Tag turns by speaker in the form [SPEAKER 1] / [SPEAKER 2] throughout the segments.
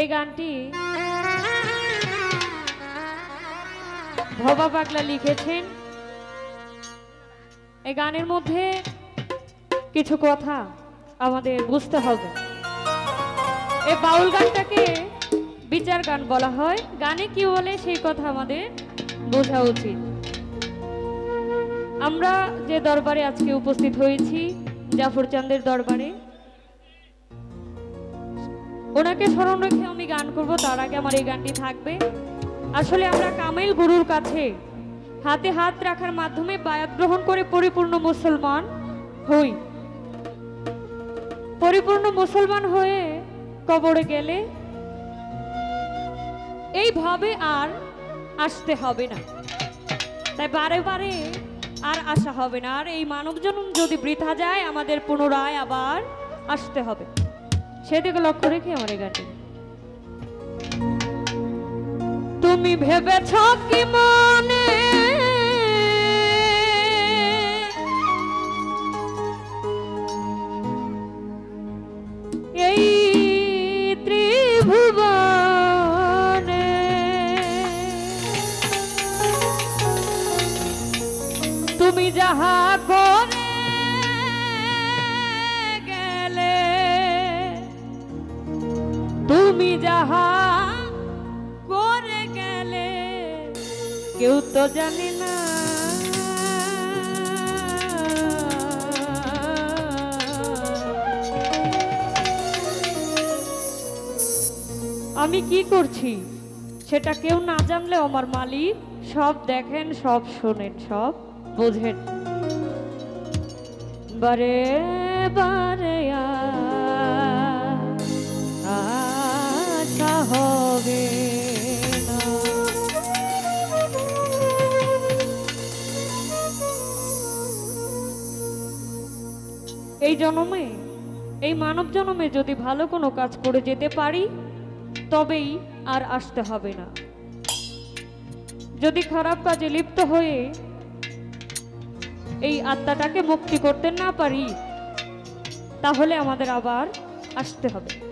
[SPEAKER 1] এই গানটি ভবা পাগলা লিখেছেন। এই গানের মধ্যে কিছু কথা আমাদের বুঝতে হবে। এই বাউল গানটাকে বিচার গান বলা হয়। গানে কি বলে সেই কথা আমাদের বোঝা উচিত। আমরা যে দরবারে আজকে উপস্থিত হয়েছি, জাফর চাঁদের দরবারে ওনাকে স্মরণ রেখে আমি গান করব, তার আগে আমার এই গানটি থাকবে। আসলে আমরা কামেল গুরুর কাছে হাতে হাত রাখার মাধ্যমে বায়াত গ্রহণ করে পরিপূর্ণ মুসলমান হই। পরিপূর্ণ মুসলমান হয়ে কবরে গেলে এইভাবে আর আসতে হবে না। তাই বারে বারে আর আসা হবে না। আর এই মানব জন্ম যদি বৃথা যায়, আমাদের পুনরায় আবার আসতে হবে। সেদিকে লক্ষ্য রেখে আমার এই তুমি ভেবেছ কি মনে তুমি যাহা করে গেলে, কেউ তো জানে না। আমি কি করছি? সেটা কেউ না জানলে আমার মালিক সব দেখেন, সব শোনেন, সব বোঝেন। বারে বারে আর এই জন্মে, এই মানব জন্মে যদি ভালো কোনো কাজ করে যেতে পারি, তবেই আর আসতে হবে না। যদি খারাপ কাজে লিপ্ত হয়ে এই আত্মাটাকে মুক্তি করতে না পারি, তাহলে আমাদের আবার আসতে হবে।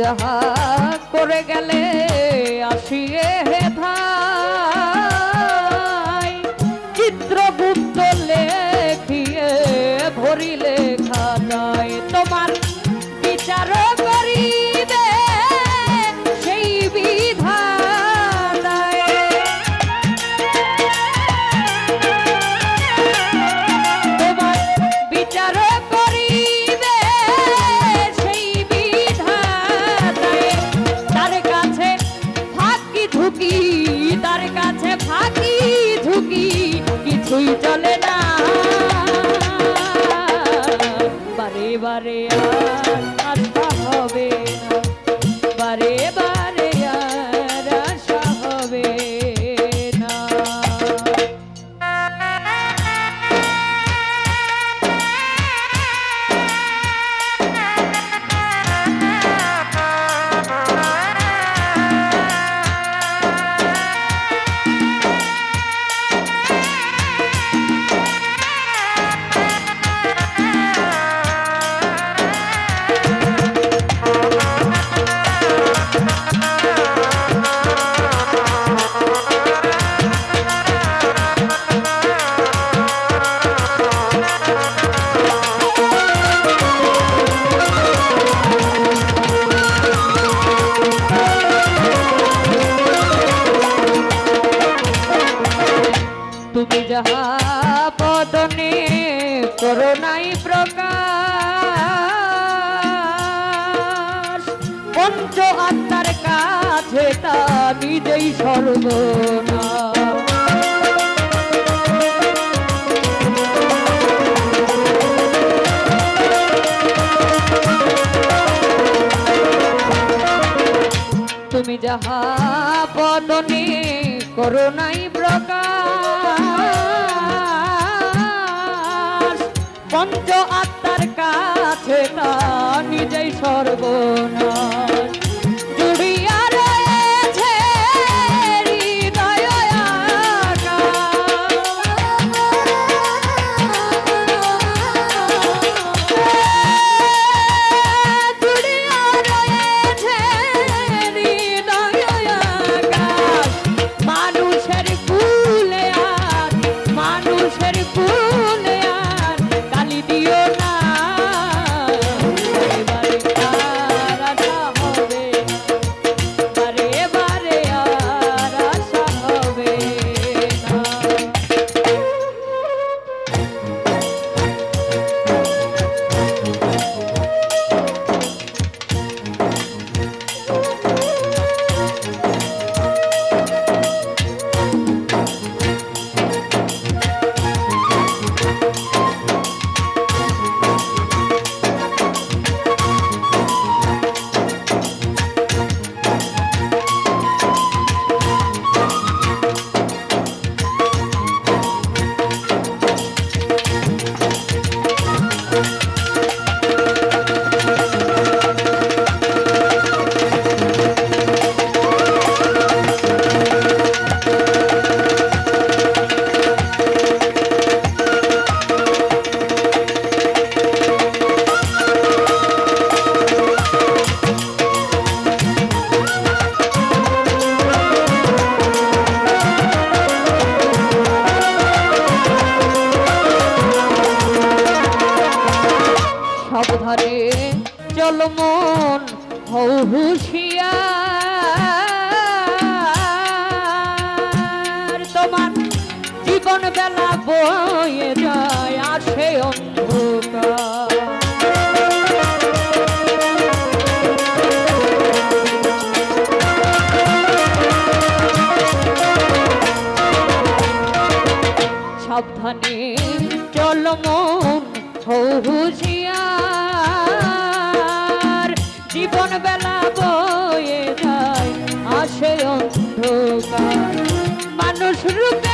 [SPEAKER 1] যাহা করে গেলে আসি રે পঞ্চ আত্মার কাছে তা নিজেই সর্বনা তুমি যাহা বদনে করো নাই প্রকাশ পঞ্চ আত্মার কাছে তা নিজেই সর্বনা হুঁশিয়ার তোমার জীবন বেলা বয়ে নৌকা মানুষ রূপ